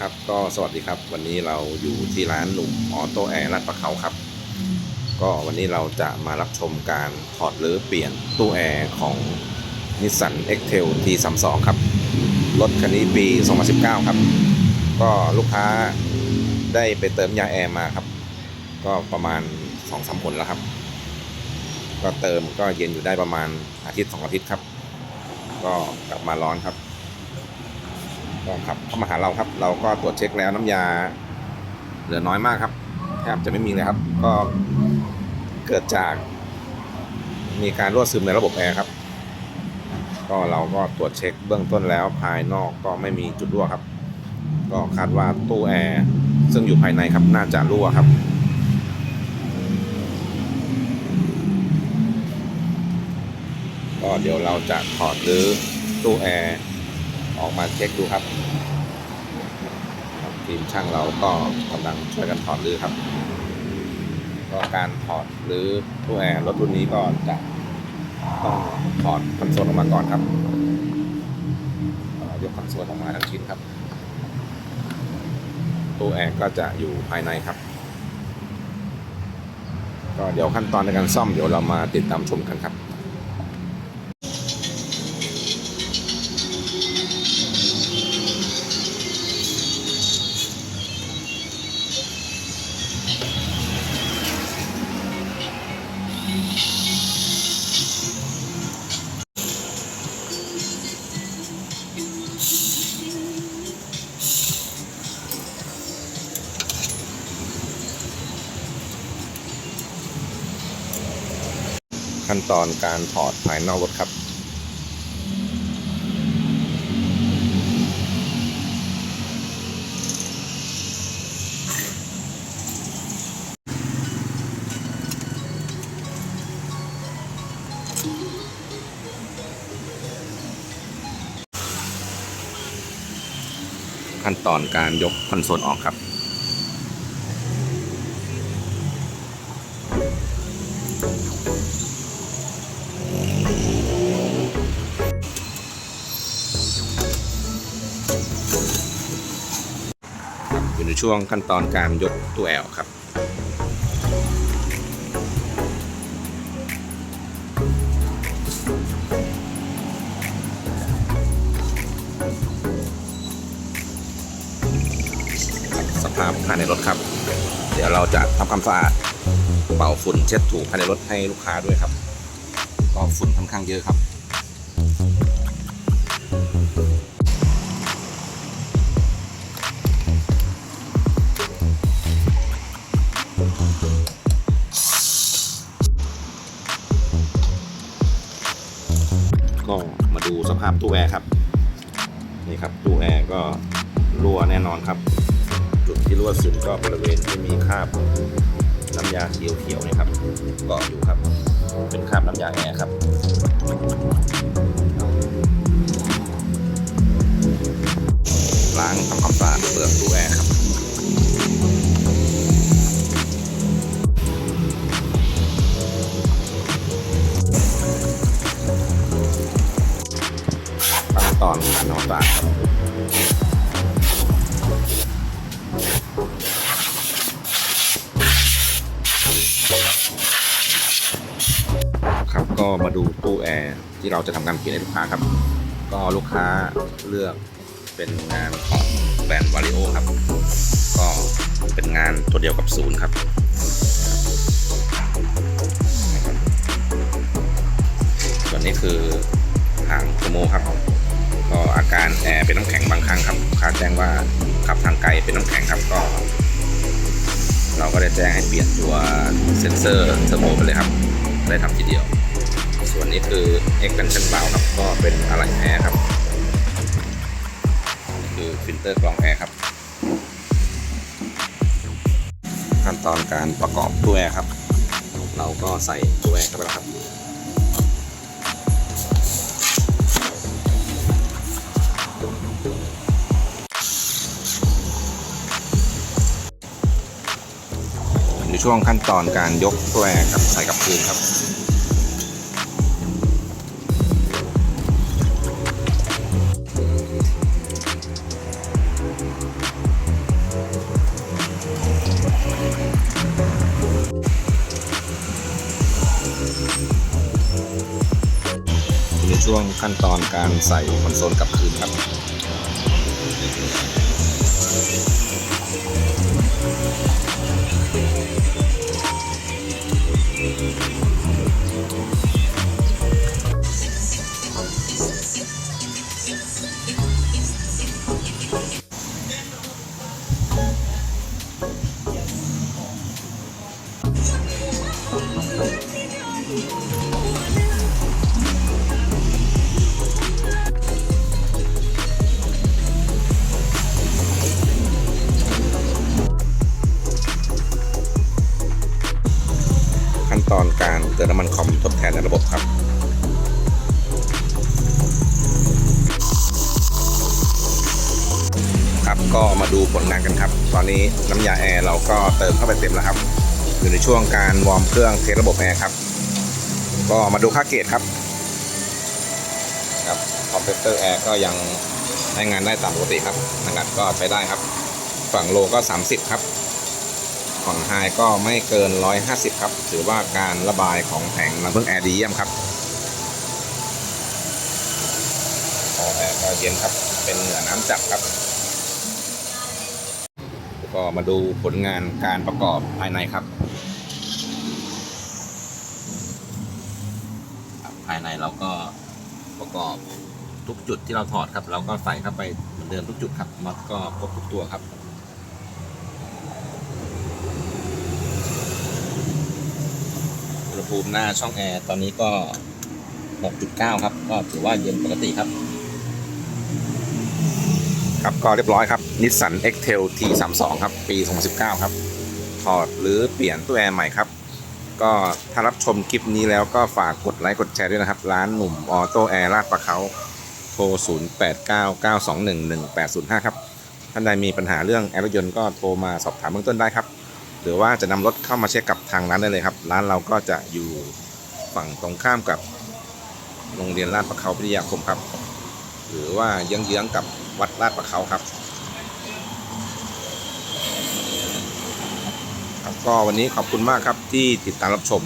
ครับก็สวัสดีครับ วันนี้เราอยู่ที่ร้านหนุ่มออโต้แอร์ลาดประเขาครับ ก็วันนี้เราจะมารับชมการถอดหรือเปลี่ยนตู้แอร์ของนิสสัน X-Trail T32 ครับ รถคันนี้ปี 2019 ครับ ก็ลูกค้าได้ไปเติมยาแอร์มาครับ ก็ประมาณ 2-3ผลแล้วครับ ก็เติมก็เย็นอยู่ได้ประมาณอาทิตย์ 2 อาทิตย์ครับ ก็กลับมาร้อนครับ ก็ขับเข้ามาหาเราครับ เราก็ตรวจเช็คแล้วน้ำยา เหลือน้อยมากครับแทบจะไม่มีเลยครับ ก็เกิดจาก มีการรั่วซึมในระบบแอร์ครับ ก็เราก็ตรวจเช็คเบื้องต้นแล้วภายนอกก็ไม่มีจุดรั่วครับ ก็คาดว่าตู้แอร์ซึ่งอยู่ภายในครับน่าจะรั่วครับก็เดี๋ยวเราจะถอดหรือตู้แอร์ ออกมาเช็คดูครับทีมช่างเราก็กำลังช่วยกันถอดรื้อครับก็การถอดหรือตู้แอร์รถรุ่นนี้ก็จะต้องถอดคอนโซลออกมาก่อนครับเอ่อยกคอนโซลออกมาทั้งชิ้นครับตู้แอร์ก็จะอยู่ภายในครับ ก็เดี๋ยวขั้นตอนในการซ่อมเดี๋ยวเรามาติดตามชมกันครับ ขั้นตอนการถอดภายนอกรถครับขั้นตอนการยกคอนโซลออกครับ ช่วงขั้นตอนการยกตัวแอลครับสภาพภายในรถครับ เดี๋ยวเราจะทำความสะอาดเป่าฝุ่นเช็ดถูภายในรถให้ลูกค้าด้วยครับก็ฝุ่นค่อนข้างเยอะครับ ก็มาดูสภาพตู้แอร์ครับ นี่ครับตู้แอร์ก็รั่วแน่นอนครับ จุดที่รั่วซึมก็บริเวณที่มีคราบน้ำยาเขียวๆนี่ครับเกาะอยู่ครับ เป็นคราบน้ำยาแอร์ครับล้างทำความสะอาดเปลือกตู้แอร์ ตอนการทำครับครับก็มาดูตู้แอร์ที่เราจะทำการเปลี่ยนให้ลูกค้าครับ ก็ลูกค้าเลือกเป็นงานของแบรนด์วาริโอครับ ก็เป็นงานตัวเดียวกับศูนย์ครับส่วนนี้คือหางโทโมครับ ก็อาการแอร์เป็นน้ำแข็งบางครั้งครับลูกค้าแจ้งว่าขับทางไกลเป็นน้ำแข็งครับก็ เราก็ได้แจ้งให้เปลี่ยนตัวเซนเซอร์เทอร์โมไปเลยครับ ได้ทำทีเดียว ส่วนนี้คือ expansion valve ครับก็เป็นอะไหล่แอร์ครับ คือฟิลเตอร์กรองแอร์ครับ ขั้นตอนการประกอบตู้แอร์ครับ เราก็ใส่ตู้แอร์เข้าไปแล้วครับ ช่วงขั้นตอนการยกตัวกับใส่กับพื้นครับในช่วงขั้นตอนการใส่คอนโซลกับคืนครับ ติมน้ำมันคอมทดแทนในระบบครับครับก็มาดูผลงานกันครับ ตอนนี้น้ำยาแอร์เราก็เติมเข้าไปเต็มแล้วครับ อยู่ในช่วงการวอร์มเครื่องเทสระบบแอร์ครับ ก็มาดูค่าเกจครับครับคอมเพรสเตอร์แอร์ก็ยังใช้งานได้ตามปกติครับขนาดก็ใช้ได้ครับ ฝั่งโลก็ 30 ครับ ฝั่งไฮก็ไม่เกิน 150 ครับ ถือว่าการระบายของแผงน้ำพึ่งแอร์ดีเยี่ยมครับพอแอร์ก็เย็นครับ เป็นเหนือน้ำจับครับก็มาดูผลงานการประกอบภายในครับ ภายในเราก็ประกอบทุกจุดที่เราถอดครับ เราก็ใส่เข้าไปเหมือนเดิมทุกจุดครับน็อตก็ครบทุกตัวครับ อุณห ภูมิหน้าช่องแอร์ตอนนี้ก็ 6.9 ครับ ก็ถือว่าเย็นปกติครับ ครับก็เรียบร้อยครับนิสสัน X-Trail T32 ครับ ปี 2019 ครับ ถอดหรือเปลี่ยนตู้แอร์ใหม่ครับ ก็ถ้ารับชมคลิปนี้แล้วก็ฝากกดไลค์กดแชร์ด้วยนะครับ ร้านหนุ่มออโต้แอร์ลาดประเขาโทร 0899211805 ครับ ท่านใดมีปัญหาเรื่องแอร์รถยนต์ก็โทรมาสอบถามเบื้องต้นได้ครับ หรือว่าจะนำรถเข้ามาเช็คกับทางร้านได้เลยครับ ร้านเราก็จะอยู่ฝั่งตรงข้ามกับโรงเรียนลาดประเขาพิทยาคมครับ หรือว่าเยื้องๆกับวัดลาดประเขาครับครับ ก็วันนี้ขอบคุณมากครับที่ติดตามรับชม